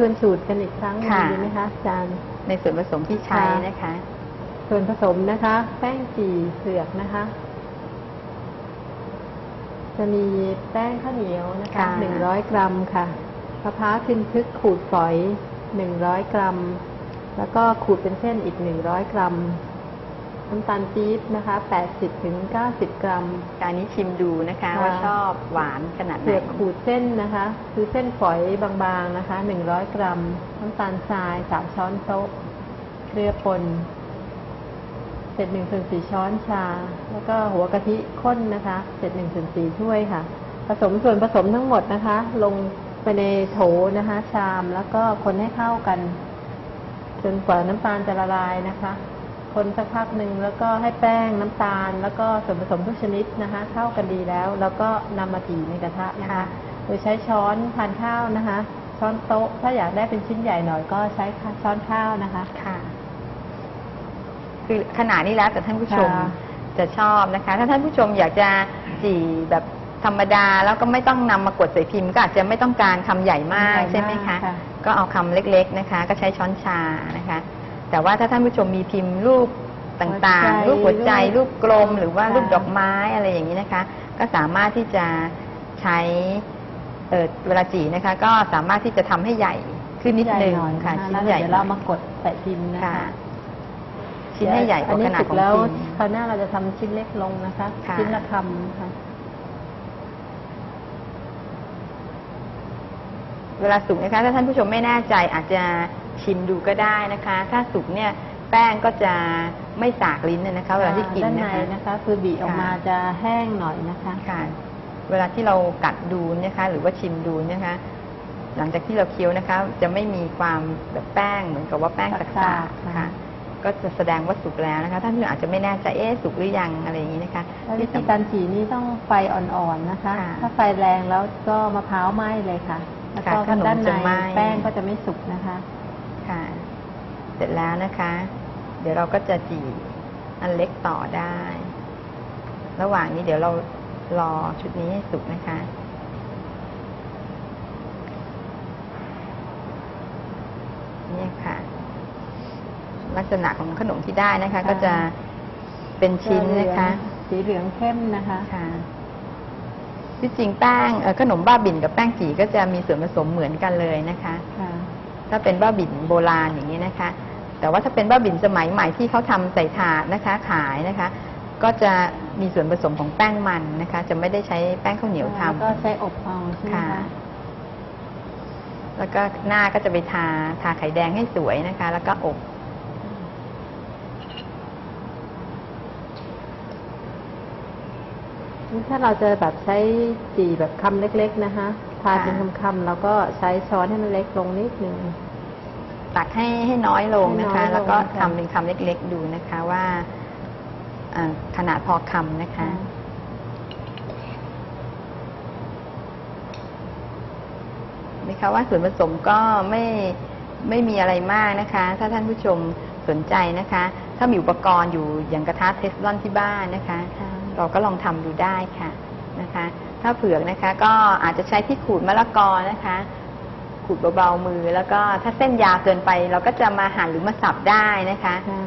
ยวเรามาทวนสูตรกันอีกครั้งหนึ่งค่ะ ดีไหมคะอาจารย์ ในส่วนผสมที่ใช้ค่ะนะคะ ส่วนผสมนะคะ แป้งจี่เผือกนะคะ จะมีแป้งข้าวเหนียวนะคะค่ะ หนึ่งร้อยกรัมค่ะมะพร้าวทึนทึกขูดฝอยหนึ่งร้อยกรัม แล้วก็ขูดเป็นเส้นอีกหนึ่งร้อยกรัม น้ำตาลปี๊บนะคะแปดสิบถึงเก้าสิบกรัมการนี้ชิมดูนะคะค่ะว่าชอบหวานขนาดไหนเผือกขูดเส้นนะคะ คือเส้นฝอยบางๆนะคะหนึ่งร้อยกรัม น้ำตาลทรายสามช้อนโต๊ะ เกลือป่นเศษหนึ่งส่วนสี่ช้อนชา แล้วก็หัวกะทิข้นนะคะเศษหนึ่งส่วนสี่ถ้วยค่ะ ผสมส่วนผสมทั้งหมดนะคะ ลงไปในโถนะคะ ชามแล้วก็คนให้เข้ากัน จนกว่าน้ำตาลจะละลายนะคะ คนสักพักหนึ่งแล้วก็ให้แป้งน้ำตาล แล้วก็ส่วนผสมทุกชนิดนะคะเข้ากันดีแล้ว แล้วก็นำมาตีในกระทะนะคะค่ะโดยใช้ช้อนทานข้าวนะคะ ช้อนโต๊ะถ้าอยากได้เป็นชิ้นใหญ่หน่อยก็ใช้ช้อนข้าวนะคะค่ะ คือขนาดนี้แล้วแต่ท่านผู้ชมค่ะจะชอบนะคะ ถ้าท่านผู้ชมอยากจะจี่แบบธรรมดาแล้วก็ไม่ต้องนำมากดใส่พิมพ์ ก็อาจจะไม่ต้องการคำใหญ่มากใช่ไหมคะ ก็เอาคำเล็ก ๆนะคะ ก็ใช้ช้อนชานะคะ แต่ว่าถ้าท่านผู้ชมมีพิมพ์รูปต่างๆ รูปหัวใจ รูปกลม หรือว่ารูปดอกไม้อะไรอย่างนี้นะคะ ก็สามารถที่จะใช้เอ่อเวลาจีนะคะ ก็สามารถที่จะทำให้ใหญ่ขึ้นนิดนึงใหญ่หอยค่ะนชิ้นแล้วใหญ่เดี๋ยวเรามากดใส่พิมพ์นะค่ะคะชิ้นให้ใหญ่กว่าขนาดของแล้วพิมพ์คราวหน้าเราจะทำชิ้นเล็กลงนะคะค่ะชิ้นละคำค่ะเวลาสุกนะคะถ้าท่านผู้ชมไม่แน่ใจอาจจะ ชิมดูก็ได้นะคะ ถ้าสุกเนี่ยแป้งก็จะไม่สากลิ้นนะคะ เวลาที่กินด้านในนะคะนะคะ คือบีออกมาค่ะจะแห้งหน่อยนะคะค่ะเวลาที่เรากัดดูนะคะ หรือว่าชิมดูนะคะ หลังจากที่เราเคี้ยวนะคะ จะไม่มีความแบบแป้งเหมือนกับว่าแป้งสัสากๆๆค่ะค่ะก็จะแสดงว่าสุกแล้วนะคะท่านผู้ชมอาจจะไม่แน่ใจเอ๊ะสุกหรือยังอะไรอย่างนี้นะคะแล้ววิธีการจีนี่ต้องไฟอ่อนๆนะคะค่ะถ้าไฟแรงแล้วก็มะพร้าวไหม้เลยค่ะ แล้วก็ค่ะขนมด้านในจะไหม้แป้งก็จะไม่สุกนะคะ ค่ะ เสร็จแล้วนะคะ เดี๋ยวเราก็จะจีอันเล็กต่อได้ ระหว่างนี้เดี๋ยวเรารอชุดนี้ให้สุกนะคะเนี่ยค่ะ ลักษณะของขนมที่ได้นะคะค่ะก็จะเป็นชิ้นนะคะ สีเหลืองเข้มนะคะค่ะที่จริงแป้งเอ่อขนมบ้าบิ่นกับแป้งจีก็จะมีส่วนผสมเหมือนกันเลยนะคะค่ะ ถ้าเป็นบ้าบิ่นโบราณอย่างนี้นะคะ แต่ว่าถ้าเป็นบ้าบิ่นสมัยใหม่ที่เขาทำใส่ถาดนะคะขายนะคะ ก็จะมีส่วนผสมของแป้งมันนะคะ จะไม่ได้ใช้แป้งข้าวเหนียวทแล้วก็ใช้อบเอาใช่ไหมค่ะคะำแล้วก็หน้าก็จะไปทาทาไข่แดงให้สวยนะคะ แล้วก็อบนี่ถ้าเราจะแบบใช้จีแบบคำเล็ก ๆ นะคะ ทานเป็นคำๆแล้วก็ใช้ช้อนให้มันเล็กลงนิดนึง ตักให้ให้น้อยลงนะคะ ให้น้อยลง แล้วก็ค่ะทำเป็นคำเล็กๆดูนะคะว่าเอ่อขนาดพอคำนะคะ นะคะว่าส่วนผสมก็ไม่ไม่มีอะไรมากนะคะ ถ้าท่านผู้ชมสนใจนะคะ ถ้ามีอุปกรณ์อยู่อย่างกระทะเทฟลอนที่บ้านนะคะ ค่ะ เราก็ลองทำดูได้ค่ะนะคะ ถ้าเผือกนะคะ ก็อาจจะใช้ที่ขูดมะละกอนะคะ ขูดเบาๆมือ แล้วก็ถ้าเส้นยาวเกินไป เราก็จะมาหั่นหรือมาสับได้นะคะค่ะ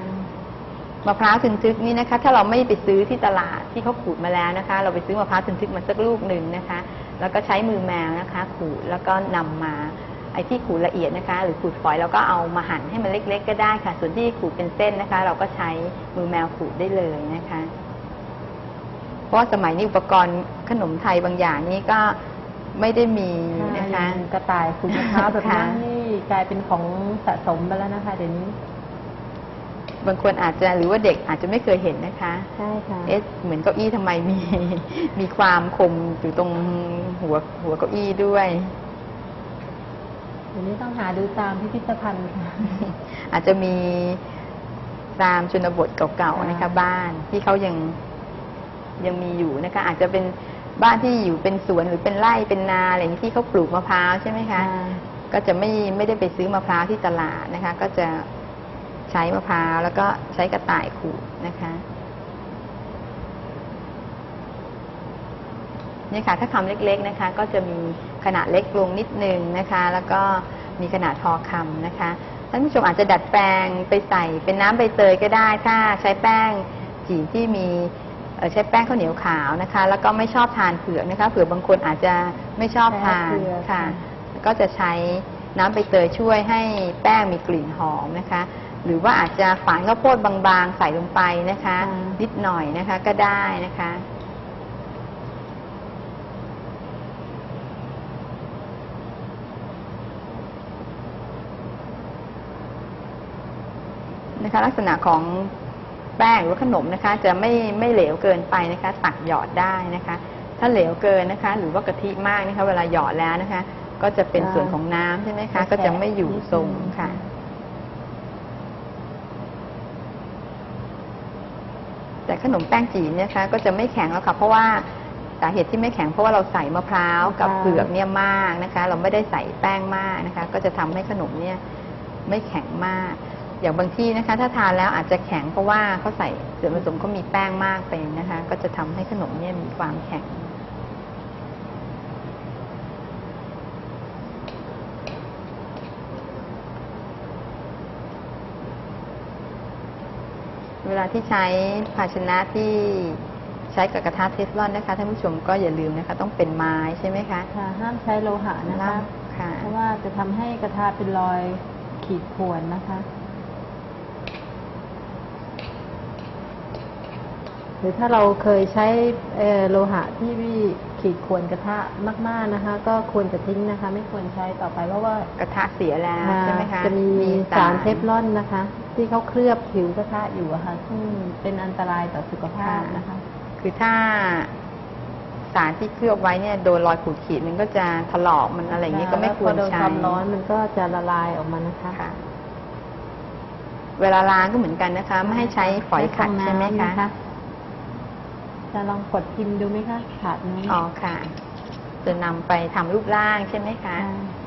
มะพร้าวทึนทึกนี่นะคะ ถ้าเราไม่ไปซื้อที่ตลาดที่เขาขูดมาแล้วนะคะ เราไปซื้อมะพร้าวทึนทึกมาสักลูกหนึ่งนะคะ แล้วก็ใช้มือแมวนะคะ ขูดแล้วก็นำมาไอ้ที่ขูดละเอียดนะคะ หรือขูดฝอยเราก็เอามาหั่นให้มันเล็ก ๆ ก็ได้ค่ะ ส่วนที่ขูดเป็นเส้นนะคะ เราก็ใช้มือแมวขูดได้เลยนะคะเพ ราะว่าสมัยนี้อุปกรณ์ขนมไทยบางอย่างนี่ก็ไม่ได้มีนะคะกระต่ายขูดมะพร้าวแบบค่ะนั้นนี่กลายเป็นของสะสมไปแล้วนะคะเดี๋ยวนี้ บางคนอาจจะหรือว่าเด็กอาจจะไม่เคยเห็นนะคะใช่ค่ะเอ๊ะเหมือนเก้าอี้ทำไมมีมีความคมอยู่ตรงหัวหัวเก้าอี้ด้วยเดี๋ยวนี้ต้องหาดูตามพิพิธภัณฑ์ค่ะอาจจะมีตามชนบทเก่าๆนะคะค่ะบ้านที่เขายัง ยังมีอยู่นะคะ อาจจะเป็นบ้านที่อยู่เป็นสวนหรือเป็นไร่เป็นนาอะไรอย่างนี้ที่เขาปลูกมะพร้าวใช่ไหมคะ ก็จะไม่ไม่ได้ไปซื้อมะพร้าวที่ตลาดนะคะ ก็จะใช้มะพร้าวแล้วก็ใช้กระต่ายขูดนะคะเนี่ยค่ะถ้าคำเล็กๆนะคะ ก็จะมีขนาดเล็กลงนิดนึงนะคะ แล้วก็มีขนาดพอคำนะคะท่านผู้ชมอาจจะดัดแปลงไปใส่เป็นน้ำใบเตยก็ได้ ถ้าใช้แป้งจีนที่มีเอ่อ ใช้แป้งข้าวเหนียวขาวนะคะ แล้วก็ไม่ชอบทานเผือกนะคะเผือกบางคนอาจจะไม่ชอบทานแพ้เผือกค่ะค่ะก็จะใช้น้ำใบเตยช่วยให้แป้งมีกลิ่นหอมนะคะ หรือว่าอาจจะฝานข้าวโพดบางๆ ใส่ลงไปนะคะ นิดหน่อยนะคะก็ได้นะคะนะคะลักษณะของ แป้งหรือขนมนะคะ จะไม่ไม่เหลวเกินไปนะคะ ตักหยอดได้นะคะ ถ้าเหลวเกินนะคะ หรือว่ากะทิมากนะคะ เวลาหยอดแล้วนะคะ ก็จะเป็นส่วนของน้ำใช่ไหมคะ ก็จะไม่อยู่ทรงค่ะแต่ขนมแป้งจีนนะคะก็จะไม่แข็งแล้วค่ะ เพราะว่าสาเหตุที่ไม่แข็งเพราะว่าเราใส่มะพร้าวกับมะพร้าวเผือกเนี่ยมากนะคะ เราไม่ได้ใส่แป้งมากนะคะ ก็จะทำให้ขนมเนี่ยไม่แข็งมาก อย่างบางที่นะคะ ถ้าทานแล้วอาจจะแข็งเพราะว่าเขาใส่ส่วนผสมเขามีแป้งมากไปนะคะ ก็จะทำให้ขนมเนี่ยมีความแข็ง เวลาที่ใช้ภาชนะที่ใช้กับกระทะเทฟลอนนะคะท่านผู้ชมก็อย่าลืมนะคะ ต้องเป็นไม้ใช่ไหมคะค่ะห้ามใช้โลหะนะคะค่ะเพราะว่าจะทำให้กระทะเป็นรอยขีดข่วนนะคะ รือถ้าเราเคยใช้เอ่อโลหะที่ขีดข่วนกระทะมาก ๆนะคะ ก็ควรจะทิ้งนะคะ ไม่ควรใช้ต่อไปเพราะว่ากระทะเสียแล้วใช่ไหมคะจะมีสารเทฟลอนนะคะ ที่เขาเคลือบผิวกระทะอยู่อะค่ะซึ่งเป็นอันตรายต่อสุขภาพนะคะ คือถ้าสารที่เคลือบไว้เนี่ยโดนรอยขูดขีดมันก็จะถลอกมันอะไรอย่างนี้ก็ไม่ควรแล้พอโดนใช้ความร้อนมันก็จะละลายออกมานะคะค่ะเวลาล้างก็เหมือนกันนะคะ ไม่ให้ใช้ฝอยขัดใช่ไหมฟองน้ำคะ จะลองกดพิมพ์ดูไหมคะขาดนี้อ๋อค่ะ จะนำไปทำรูปร่างใช่ไหมคะค่ะ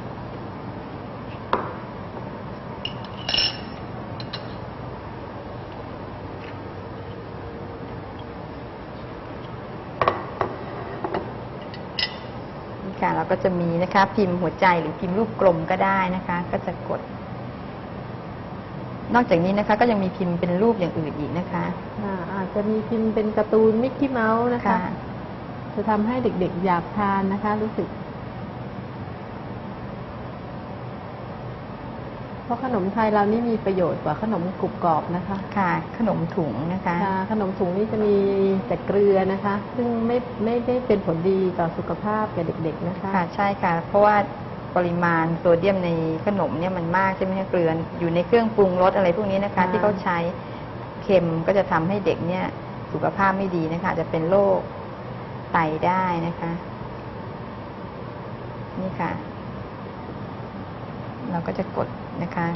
นี่ค่ะ เราก็จะมีนะคะ พิมพ์หัวใจหรือพิมพ์รูปกลมก็ได้นะคะ ก็จะกด นอกจากนี้นะคะก็ยังมีพิมพ์เป็นรูปอย่างอื่นอีกนะคะ อ่าอาจจะมีพิมพ์เป็นการ์ตูนมิกกี้เมาส์นะคะค่ะจะทำให้เด็กๆอยากทานนะคะ รู้สึก เพราะขนมไทยเรานี่มีประโยชน์กว่าขนมกรุบกรอบนะคะค่ะ ขนมถุงนะคะ ค่ะขนมถุงนี่จะมีแต่เกลือนะคะ ซึ่งไม่ไม่ได้เป็นผลดีต่อสุขภาพแก่เด็ก ๆ นะคะ ค่ะใช่ค่ะ เพราะว่า ปริมาณโซเดียมในขนมเนี่ยมันมากใช่ไหมคะเกลืออยู่ในเครื่องปรุงรสอะไรพวกนี้นะคะค่ะที่เขาใช้เค็มก็จะทำให้เด็กเนี่ยสุขภาพไม่ดีนะคะอาจจะเป็นโรคไตได้นะคะ นี่ค่ะ เราก็จะกดนะคะ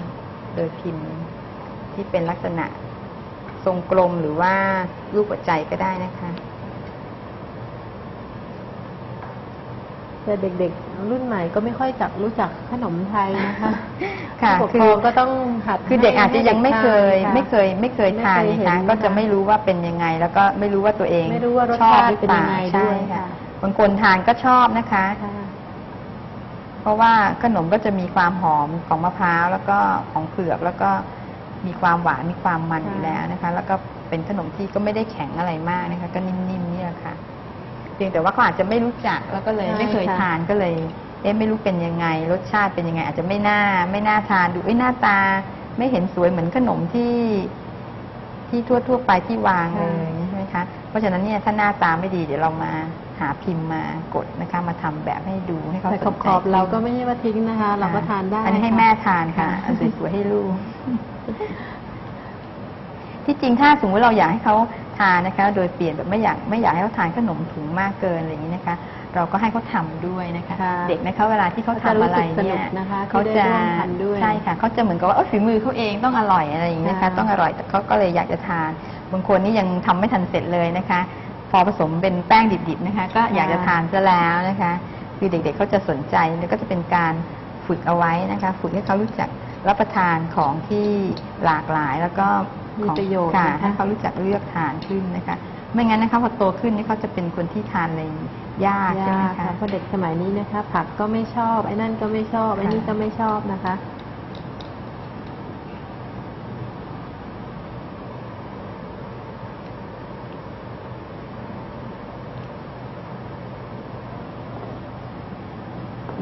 โดยพิมพ์ที่เป็นลักษณะทรงกลมหรือว่ารูปหัวใจก็ได้นะคะ แต่เด็กๆ รุ่นใหม่ก็ไม่ค่อยจักรู้จักขนมไทยนะคะค่ะผู้ปกคืครอองก็ต้องหัดคือเด็กอาจจะยังไม่เคยให้ด็กทานไม่เคยไม่เคยทานไม่เคยเห็นนะคะนะคะก็จะไม่รู้ว่าเป็นยังไง แล้วก็ไม่รู้ว่าตัวเองไม่รู้ว่ารสชอบชาติหรือเป็นเปยัล่างไงใช่ด้วยค่ะค่ะบางคนทานก็ชอบนะคะค่ะเพราะว่าขนมก็จะมีความหอมของมะพร้าวแล้วก็ของเผือกแล้วก็มีความหวานมีความมันอยู่แล้วนะคะ แล้วก็เป็นขนมที่ก็ไม่ได้แข็งอะไรมากนะคะ ก็นิ่มๆนี่แหละค่ะเพียงแต่ว่าเขาอาจจะไม่รู้จักแล้วก็เลยใช่ไม่เคยค่ะ ทานก็เลย เอ๊ะไม่รู้เป็นยังไง รสชาติเป็นยังไง อาจจะไม่น่าไม่น่าทานดูเอ้ยหน้าตา ไม่เห็นสวยเหมือนขนมที่ ที่ทั่วทั่วๆไปที่วางเลยใช่ไหมคะเพราะฉะนั้นเนี่ยถ้าหน้าตาไม่ดีเดี๋ยวเรามาหาพิมพ์มากดนะคะ มาทำแบบให้ดูให้เขาแต่สนใจขอบๆเราก็ไม่ใช่ว่าทิ้งนะคะ เราก็ทานได้อันนี้ให้ค่ะ แม่ทานค่ะค่ะเอาสวยๆให้ลูก ที่จริงถ้าสมมติเราอยากให้เขา ทานนะคะ โดยเปลี่ยนแบบไม่อยากไม่อยากให้เขาทานขนมถุงมากเกินอะไรอย่างนี้นะคะ เราก็ให้เขาทำด้วยนะคะค่ะเด็กนะคะเวลาที่เขาเขาจะทำรู้อะไรสึกสนุเนี่กยนะคะเขาที่จะได้ร่วมทำด้วยใช่ค่ะเขาจะเหมือนกับว่าเออฝีมือเขาเองต้องอร่อยอะไรอย่างนี้นะคะค่ะต้องอร่อยแต่เขาก็เลยอยากจะทานบางคนนี่ยังทำไม่ทันเสร็จเลยนะคะ พอผสมเป็นแป้งดิบๆนะคะ ก็อยากจะทานซะแล้วนะคะคือเด็กๆเขาจะสนใจแล้วก็จะเป็นการฝึกเอาไว้นะคะ ฝึกให้เขารู้จักรับประทานของที่หลากหลายแล้วก็ มีของประโยชน์ค่ะนะคะให้เขารู้จักเลือกทานขึ้นนะคะ ไม่งั้นนะคะพอโตขึ้นนี่เขาจะเป็นคนที่ทานอะไรยากใช่ไหมยากคะค่ะเพราะเด็กสมัยนี้นะคะ ผักก็ไม่ชอบไอ้นั่นก็ไม่ชอบไอ้นี่ก็ไม่ชอบนะคะ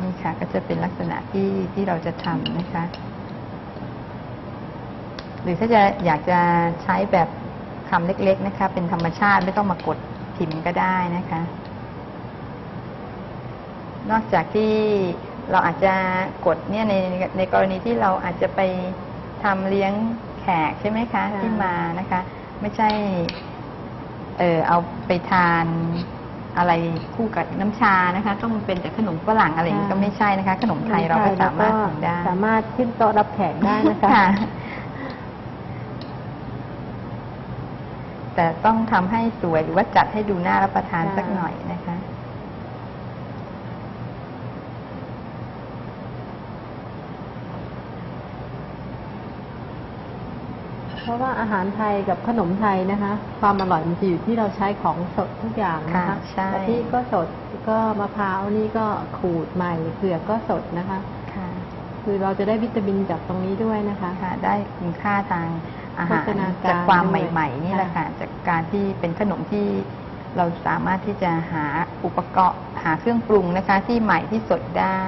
นี่ค่ะก็จะเป็นลักษณะที่ที่เราจะทำนะคะ หรือถ้าจะอยากจะใช้แบบคำเล็กๆนะคะ เป็นธรรมชาติไม่ต้องมากดพิมพ์ก็ได้นะคะ นอกจากที่เราอาจจะกดเนี่ยในในกรณีที่เราอาจจะไปทำเลี้ยงแขกใช่ไหมคะค่ะที่มานะคะ ไม่ใช่ เออเอาไปทานอะไรคู่กับน้ำชานะคะ ต้องเป็นแต่ขนมฝรั่งอะไรอย่างนี้ก็ไม่ใช่นะคะ ขนมไทยเราก็สามารถทำได้ สามารถขึ้นโต๊ะรับแขกได้นะคะ ค่ะ แต่ต้องทำให้สวยหรือว่าจัดให้ดูน่ารับประทานค่ะสักหน่อยนะคะ เพราะว่าอาหารไทยกับขนมไทยนะคะ ความอร่อยมันจะอยู่ที่เราใช้ของสดทุกอย่างนะคะค่ะใช่กะทิก็สดก็มะพร้าวนี่ก็ขูดใหม่เผือกก็สดนะคะ ค่ะคือเราจะได้วิตามินจากตรงนี้ด้วยนะคะ ค่ะ ได้คุณค่าทางอาหารโภชนาการจากความด้วยใหม่ ๆ นี่แหละค่ะค่ะจากการที่เป็นขนมที่เราสามารถที่จะหาอุปกรณ์หาเครื่องปรุงนะคะ ที่ใหม่ที่สดได้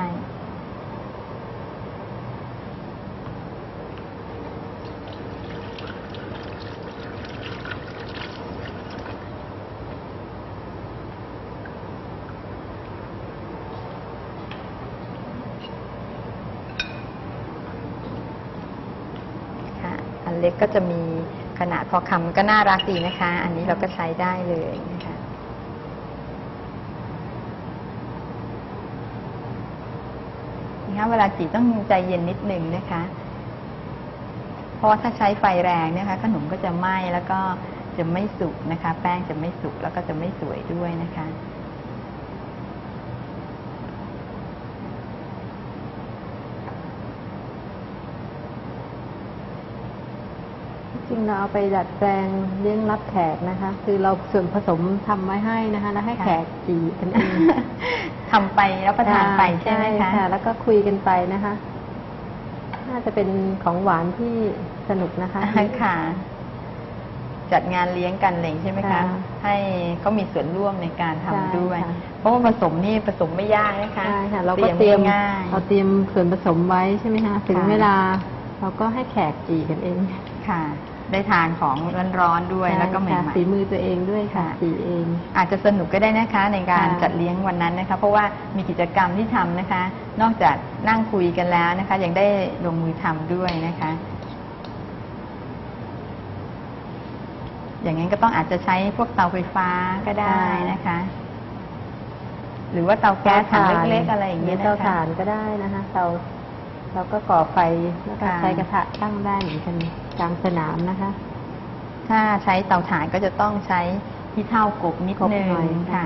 ก็จะมีขนาดพอคำก็น่ารักดีนะคะ อันนี้เราก็ใช้ได้เลยนะคะนะคะเวลาจีต้องใจเย็นนิดนึงนะคะ เพราะว่าถ้าใช้ไฟแรงนะคะ ขนมก็จะไหม้แล้วก็จะไม่สุกนะคะ แป้งจะไม่สุกแล้วก็จะไม่สวยด้วยนะคะ จริงเราเอาไปดัดแปลงเลี้ยงรับแขกนะคะ คือเราส่วนผสมทำไว้ให้นะคะ แล้วให้ค่ะ แขกจีกันเองทำไปแล้วประทานไปใช่ไหมคะค่ะแล้วก็คุยกันไปนะคะ น่าจะเป็นของหวานที่สนุกนะคะ ค่ะ จัดงานเลี้ยงกันอะไรอย่างนี้ใช่ไหมคะค่ะให้เขามีส่วนร่วมในการทำใช่ด้วยค่ะ เพราะว่าผสมนี่ผสมไม่ยากนะคะใช่ค่ะ เราก็เตรียมง่าย เราเตรียมส่วนผสมไว้ใช่ไหมคะถึงค่ะ เวลา เราก็ให้แขกจีกันเอง ค่ะ ได้ทานของร้อนๆด้วยใช่แล้วก็ใหม่ค่ะฝีมือตัวเองด้วยค่ะค่ะจีเองๆอาจจะสนุกก็ได้นะคะในการค่ะจัดเลี้ยงวันนั้นนะคะ เพราะว่ามีกิจกรรมที่ทำนะคะ นอกจากนั่งคุยกันแล้วนะคะ ยังได้ลงมือทำด้วยนะคะ อย่างนั้นก็ต้องอาจจะใช้พวกเตาไฟฟ้าก็ได้นะคะ หรือว่าเตาแก๊สถังเล็กๆอะไรอย่างเงี้เงี้ยยเตานะคะ ถ่านก็ได้นะคะเตาเราก็ก่อไฟแล้วก็ค่ะ ใช้กระทะตั้งได้เหมือนกัน กลางสนามนะคะ ถ้าใช้เตาถ่านก็จะต้องใช้ที่เท่ากบนิดกบนึงหน่อยค่ะ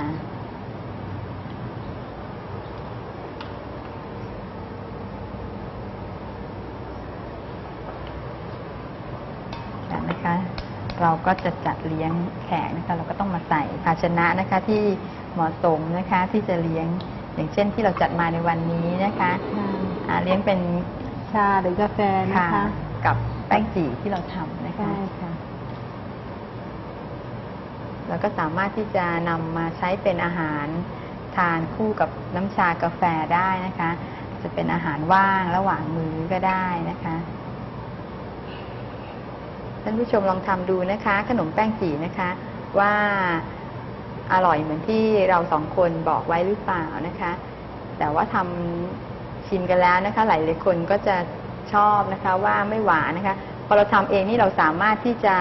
ค่ะ นะคะ เราก็จะจัดเลี้ยงแขกนะคะ เราก็ต้องมาใส่ภาชนะนะคะที่เหมาะสมนะคะที่จะเลี้ยงอย่างเช่นที่เราจัดมาในวันนี้นะคะอ่าเลี้ยงเป็นชาหรือกาแฟนะค่ะคะ กับ แป้งจี่ที่เราทำนะคะ ใช่ค่ะ แล้วก็สามารถที่จะนำมาใช้เป็นอาหารทานคู่กับน้ำชากาแฟได้นะคะ จะเป็นอาหารว่างระหว่างมื้อก็ได้นะคะท่านผู้ชมลองทำดูนะคะ ขนมแป้งจีนะคะ ว่าอร่อยเหมือนที่เราสองคนบอกไว้หรือเปล่านะคะ แต่ว่าทำชิมกันแล้วนะคะ หลายหลายๆคนก็จะ ชอบนะคะว่าไม่หวานนะคะ พอเราทำเองนี่เราสามารถที่จะ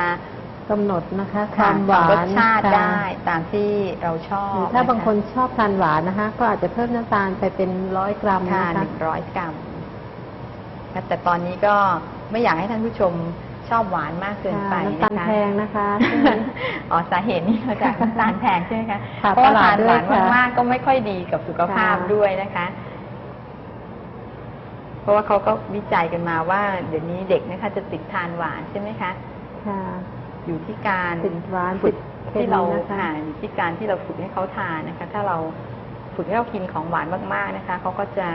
กำหนดนะคะคค่ะวามหวานรสชาติค่ะได้ตามที่เราชอบหรือถ้าะะบางคนชอบทานหวานนะคะ ก็อาจจะเพิ่มน้ำตาลไปเป็นร้อยกรัมค่ะนะหคะนึ่งร้อยกรัมค่ะแต่ตอนนี้ก็ไม่อยากให้ท่านผู้ชมชอบหวานมากเกินไปค่ะน้ำตาลนะคะแพงนะคะช่วงนี้อ๋อสาเหตุนี้มาจากน้ำตาลแพงใช่ไหมคะค่ะเพราะว่าตลาทาดนด้หววายนค่ะมากๆก็ไม่ค่อยดีกับสุขภาพค่ะด้วยนะคะ เพราะว่าเขาก็วิจัยกันมาว่า เดี๋ยวนี้เด็กนะคะ จะติดทานหวานใช่ไหมคะค่ะอยู่ที่การติดหวานฝึติกดที่เราเป็นนะคะอ่านอยู่ที่การที่เราฝึกให้เขาทานนะคะ ถ้าเราฝึกให้เขากินของหวานมากๆนะคะเขาก็จะ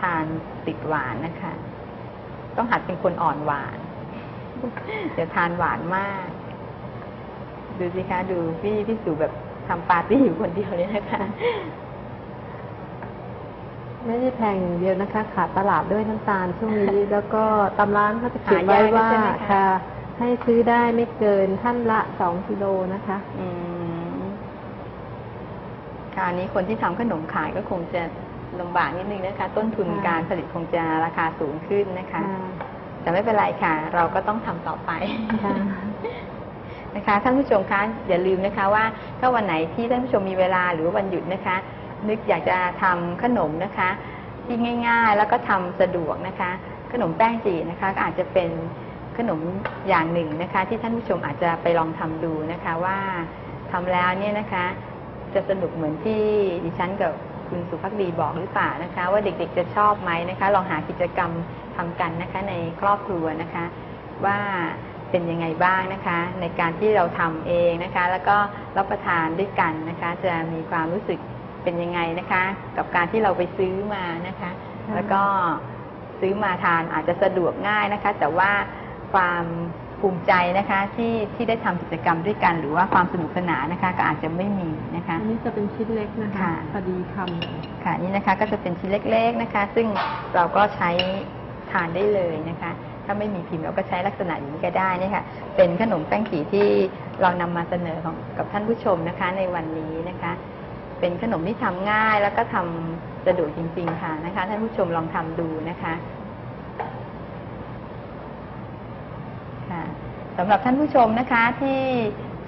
ทานติดหวานนะคะ ต้องหัดเป็นคนอ่อนหวานเดี๋ยวทานหวานมาก ดูสิคะ ดูพี่พี่สูแบบทำปาร์ตี้อยู่คนเดียวเลยนะคะ ไม่ได้แพงอย่างเดียวนะคะ ขาดตลาดด้วยน้ำตาลช่วงนี้ แล้วก็ตำร้านเขาจะเขียนไว้หายากด้วยว่าใช่ไหมคะค่ะ ให้ซื้อได้ไม่เกินท่านละสองกิโลนะคะอืมค่ะอันนี้คนที่ทำขนมขายก็คงจะลำบากนิดนึงนะคะ ต้นทุนค่ะการผลิตคงจะราคาสูงขึ้นนะคะค่ะแต่ไม่เป็นไรค่ะ เราก็ต้องทำต่อไปค่ะนะคะท่านผู้ชมคะอย่าลืมนะคะว่าถ้าวันไหนที่ท่านผู้ชมมีเวลาหรือว่าวันหยุดนะคะ นึกอยากจะทำขนมนะคะ ที่ง่ายๆ แล้วก็ทำสะดวกนะคะ ขนมแป้งจีนะคะ ก็อาจจะเป็นขนมอย่างหนึ่งนะคะ ที่ท่านผู้ชมอาจจะไปลองทำดูนะคะ ว่าทำแล้วเนี่ยนะคะ จะสนุกเหมือนที่ดิฉันกับคุณสุภักดีบอกหรือเปล่านะคะ ว่าเด็กๆจะชอบไหมนะคะ ลองหากิจกรรมทำกันนะคะ ในครอบครัวนะคะ ว่าเป็นยังไงบ้างนะคะ ในการที่เราทำเองนะคะ แล้วก็รับประทานด้วยกันนะคะ จะมีความรู้สึก เป็นยังไงนะคะ กับการที่เราไปซื้อมานะคะค่ะแล้วก็ซื้อมาทานอาจจะสะดวกง่ายนะคะ แต่ว่าความภูมิใจนะคะที่ที่ได้ทำกิจกรรมด้วยกัน หรือว่าความสนุกสนานนะคะ ก็อาจจะไม่มีนะคะอันนี้จะเป็นชิ้นเล็กนะคะค่ะพอดีคำเลยค่ะนี่นะคะก็จะเป็นชิ้นเล็ก ๆนะคะ ซึ่งเราก็ใช้ทานได้เลยนะคะ ถ้าไม่มีพิมพ์เราก็ใช้ลักษณะอย่างนี้ก็ได้เนี่ยค่ะเป็นขนมแป้งจีที่เรานำมาเสนอของกับท่านผู้ชมนะคะในวันนี้นะคะ เป็นขนมที่ทำง่ายแล้วก็ทำสะดวกจริง ๆ ค่ะนะคะท่านผู้ชมลองทำดูนะคะค่ะสำหรับท่านผู้ชมนะคะที่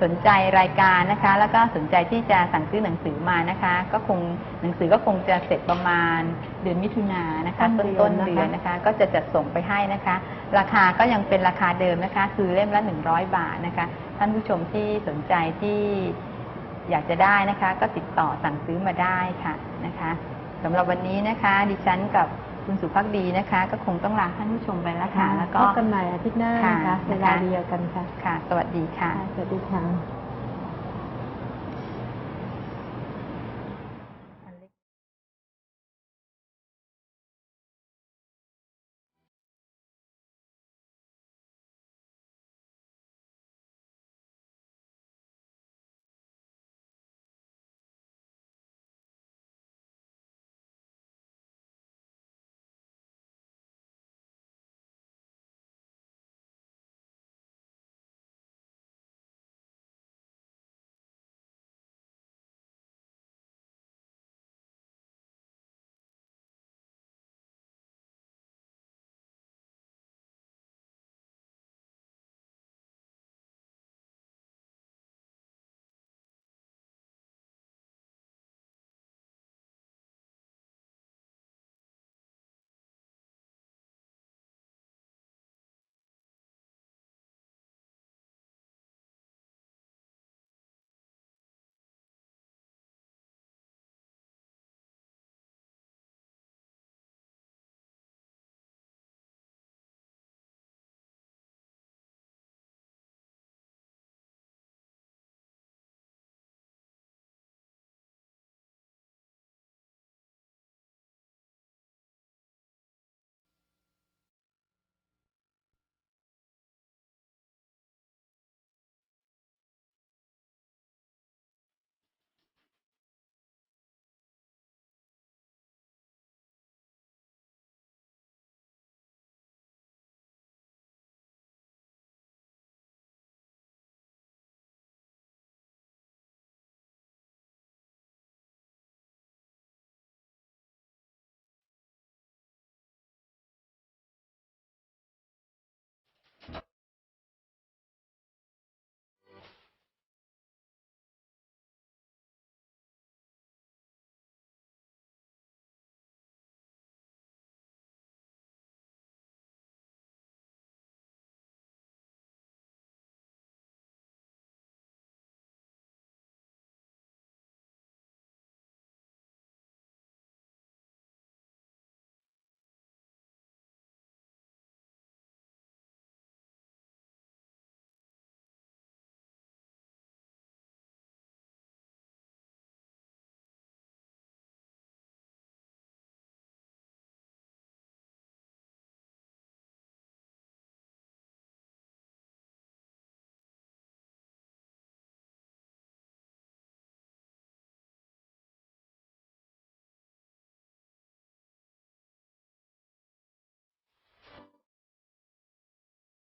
สนใจรายการนะคะ แล้วก็สนใจที่จะสั่งซื้อหนังสือมานะคะ ก็คงหนังสือก็คงจะเสร็จประมาณเดือนมิถุนายนนะคะ ต้ต้นนเดืต้อนนนะคะเดือนนะคะ ก็จะจัดส่งไปให้นะคะ ราคาก็ยังเป็นราคาเดิมนะคะ คือเล่มละ100บาทนะคะ ท่านผู้ชมที่สนใจที่ อยากจะได้นะคะ ก็ติดต่อสั่งซื้อมาได้ค่ะนะคะสำหรับวันนี้นะคะ ดิฉันกับคุณสุภักดีนะคะ ก็คงต้องลาท่านผู้ชมไปแล้วค่ะ แล้วก็พบกันใหม่อาทิตย์หน้านะคะค่ะเวลาเดียวกันค่ะ ค่ะ สวัสดีค่ะค่ะสวัสดีค่ะ